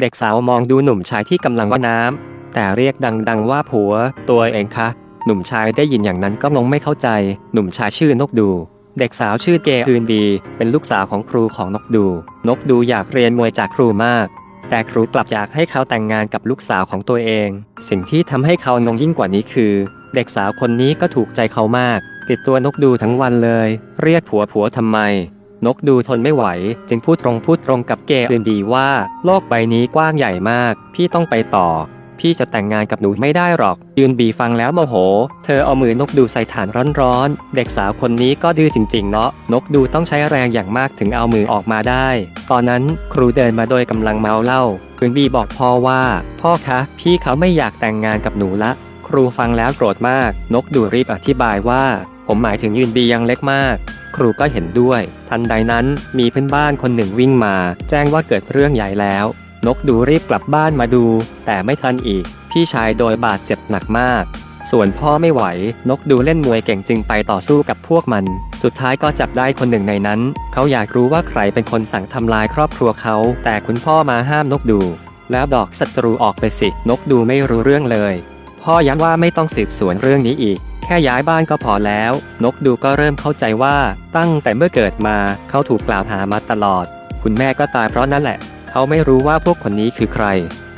เด็กสาวมองดูหนุ่มชายที่กำลังว่าน้ำแต่เรียกดังๆว่าผัว ตัวเองคะหนุ่มชายได้ยินอย่างนั้นก็งงไม่เข้าใจ หนุ่มชายชื่อนกดู เด็กสาวชื่อเกอืนดี เป็นลูกสาวของครูของนกดู นกดูอยากเรียนมวยจากครูมาก แต่ครูกลับอยากให้เขาแต่งงานกับลูกสาวของตัวเอง สิ่งที่ทำให้เขางงยิ่งกว่านี้คือ เด็กสาวคนนี้ก็ถูกใจเขามาก ติดตัวนกดูทั้งวันเลย เรียกผัวผัวทำไม นกดูทนไม่ไหว จึงพูดตรงพูดตรงกับเกอื่นดีว่า โลกใบนี้กว้างใหญ่มาก พี่ต้องไปต่อ พี่จะแต่งงานกับหนูไม่ได้หรอก ยืนบีฟังแล้วโมโห เธอเอามือนกดูใส่ฐานร้อนๆ เด็กสาวคนนี้ก็ดื้อจริง ๆ เนาะ นกดูต้องใช้แรงอย่างมากถึงเอามือออกมาได้ ตอนนั้นครูเดินมาโดยกำลังเมาเหล้ายืนบีบอกพ่อว่า พ่อคะ พี่เขาไม่อยากแต่งงานกับหนูละ ครูฟังแล้วโกรธมาก นกดูรีบอธิบายว่า ผมหมายถึงยืนบียังเล็กมาก ครูก็เห็นด้วย ทันใดนั้นมีเพื่อนบ้านคนหนึ่งวิ่งมา แจ้งว่าเกิดเรื่องใหญ่แล้ว นกดูรีบกลับบ้านมาดู แต่ไม่ทันอีก พี่ชายโดยบาดเจ็บหนักมาก ส่วนพ่อไม่ไหวนกดูเล่นมวยเก่งจึงไปต่อสู้กับพวกมัน สุดท้ายก็จับได้คนหนึ่งในนั้น เขาอยากรู้ว่าใครเป็นคนสั่งทำลายครอบครัวเขา แต่คุณพ่อมาห้ามนกดู แล้วดอกศัตรูออกไปสิ นกดูไม่รู้เรื่องเลย พ่อย้ำว่าไม่ต้องสืบสวนเรื่องนี้อีก ค่ย้ายบ้านก็พอแล้ว นกดูก็เริ่มเข้าใจว่าตั้งแต่เมื่อเกิดมาเขาถูกกล่าวหามาตลอด คุณแม่ก็ตายเพราะนั่นแหละ เขาไม่รู้ว่าพวกคนนี้คือใคร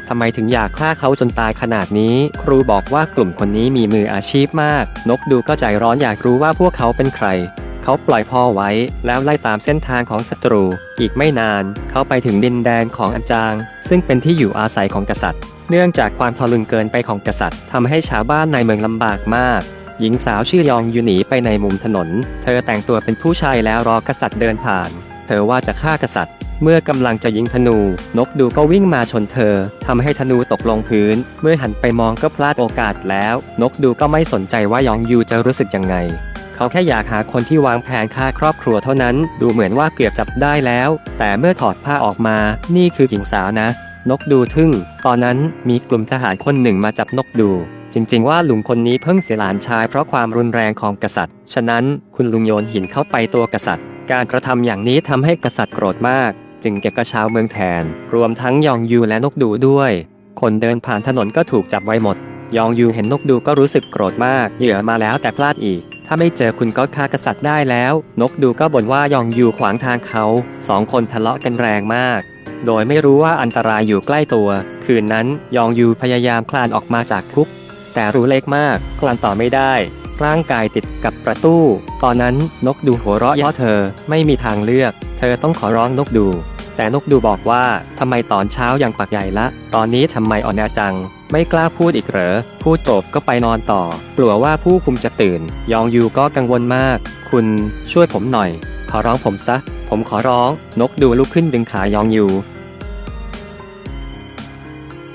ทำไมถึงอยากฆ่าเขาจนตายขนาดนี้ ครูบอกว่ากลุ่มคนนี้มีมืออาชีพมาก นกดูก็ใจร้อนอยากรู้ว่าพวกเขาเป็นใคร เขาปล่อยพ่อไว้ แล้วไล่ตามเส้นทางของศัตรู อีกไม่นาน เขาไปถึงดินแดนของอาจารย์ซึ่งเป็นที่อยู่อาศัยของกษัตริย์ เนื่องจากความทะลึงเกินไปของกษัตริย์ทำให้ชาวบ้านในเมืองลำบากมาก หญิงสาวชื่อยองยูหนีไปในมุมถนน เธอแต่งตัวเป็นผู้ชายแล้วรอกษัตริย์เดินผ่าน เธอว่าจะฆ่ากษัตริย์ เมื่อกำลังจะยิงธนู นกดูก็วิ่งมาชนเธอทำให้ธนูตกลงพื้น เมื่อหันไปมองก็พลาดโอกาสแล้ว นกดูก็ไม่สนใจว่ายองยูจะรู้สึกยังไงเขาแค่อยากหาคนที่วางแผนฆ่าครอบครัวเท่านั้น ดูเหมือนว่าเกือบจับได้แล้ว แต่เมื่อถอดผ้าออกมา นี่คือหญิงสาวนะ นกดูทึ่ง ตอนนั้นมีกลุ่มทหารคนหนึ่งมาจับนกดู จริงๆว่าลุงคนนี้เพิ่งเสียหลานชายเพราะความรุนแรงของกษัตริย์ ฉะนั้นคุณลุงโยนหินเข้าไปตัวกษัตริย์ การกระทำอย่างนี้ทำให้กษัตริย์โกรธมาก จึงเก็บกระเช้าเมืองแทน รวมทั้งยองยูและนกดูด้วย คนเดินผ่านถนนก็ถูกจับไว้หมด ยองยูเห็นนกดูก็รู้สึกโกรธมากเหยื่อมาแล้วแต่พลาดอีก ถ้าไม่เจอคุณก็ฆ่ากษัตริย์ได้แล้ว นกดูก็บ่นว่ายองยูขวางทางเขาสองคนทะเลาะกันแรงมากโดยไม่รู้ว่าอันตรายอยู่ใกล้ตัว คืนนั้นยองยูพยายามคลานออกมาจากคุก แต่รู้เล็กมากคลานต่อไม่ได้ ร่างกายติดกับประตูตอนนั้นนกดูหัวเราะเย่อเธอไม่มีทางเลือก เธอต้องขอร้องนกดู แต่นกดูบอกว่าทำไมตอนเช้ายังปักใหญ่ละ ตอนนี้ทำไมอ่อนแอจัง ไม่กล้าพูดอีกเหรอพูดจบก็ไปนอนต่อ กลัวว่าผู้คุมจะตื่น ยองยูก็กังวลมาก คุณช่วยผมหน่อย ขอร้องผมซะ ผมขอร้อง นกดูลุกขึ้นดึงขายองยู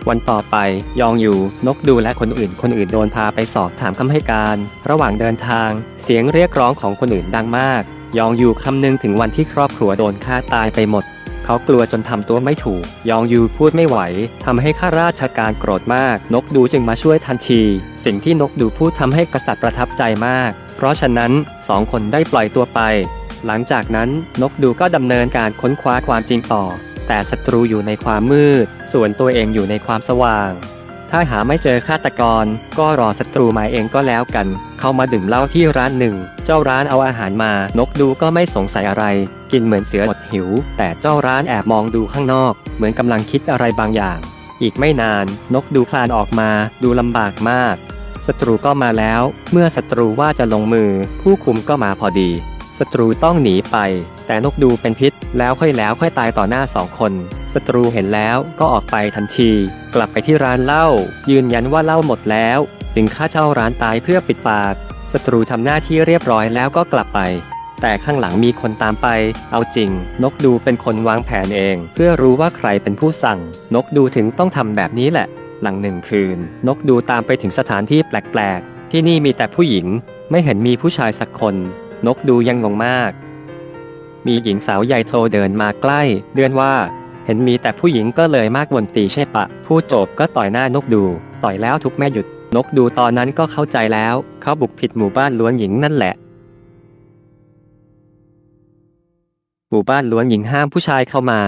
วันต่อไป ยองอยู่ นกดูและคนอื่น คนอื่นโดนพาไปสอบถามคำให้การ ระหว่างเดินทาง เสียงเรียกร้องของคนอื่นดังมาก ยองอยู่คำนึงถึงวันที่ครอบครัวโดนฆ่าตายไปหมด เขากลัวจนทำตัวไม่ถูก ยองยูพูดไม่ไหวทำให้ข้าราชการโกรธมาก นกดูจึงมาช่วยทันที สิ่งที่นกดูพูดทำให้กษัตริย์ประทับใจมาก เพราะฉะนั้นสองคนได้ปล่อยตัวไป หลังจากนั้นนกดูก็ดำเนินการค้นคว้าความจริงต่อ แต่ศัตรูอยู่ในความมืด ส่วนตัวเองอยู่ในความสว่าง ถ้าหาไม่เจอฆาตกร ก็รอศัตรูมาเองก็แล้วกัน เข้ามาดื่มเหล้าที่ร้านหนึ่ง เจ้าร้านเอาอาหารมา นกดูก็ไม่สงสัยอะไร กินเหมือนเสือหมดหิว แต่เจ้าร้านแอบมองดูข้างนอก เหมือนกำลังคิดอะไรบางอย่าง อีกไม่นาน นกดูคลานออกมา ดูลำบากมากศัตรูก็มาแล้ว เมื่อศัตรูว่าจะลงมือ ผู้คุมก็มาพอดี ศัตรูต้องหนีไป แต่นกดูเป็นพิษแล้วค่อยแล้วค่อยตายต่อหน้าสองคนศัตรูเห็นแล้วก็ออกไปทันที กลับไปที่ร้านเหล้ายืนยันว่าเหล้าหมดแล้ว จึงฆ่าเจ้าร้านตายเพื่อปิดปากศัตรูทำหน้าที่เรียบร้อยแล้วก็กลับไปแต่ข้างหลังมีคนตามไป เอาจริง นกดูเป็นคนวางแผนเอง เพื่อรู้ว่าใครเป็นผู้สั่ง นกดูถึงต้องทำแบบนี้แหละ หลังหนึ่งคืน นกดูตามไปถึงสถานที่แปลกๆ ที่นี่มีแต่ผู้หญิง ไม่เห็นมีผู้ชายสักคน นกดูยังงงมาก มีหญิงสาวใหญ่โทรเดินมาใกล้ เดือนว่า เห็นมีแต่ผู้หญิงก็เลยมากวนตีใช่ปะผู้โจบก็ต่อยหน้านกดู ต่อยแล้วทุกแม่หยุด นกดูตอนนั้นก็เข้าใจแล้ว เขาบุกผิดหมู่บ้านล้วนหญิงนั่นแหละ หมู่บ้านล้วนหญิงห้ามผู้ชายเข้ามา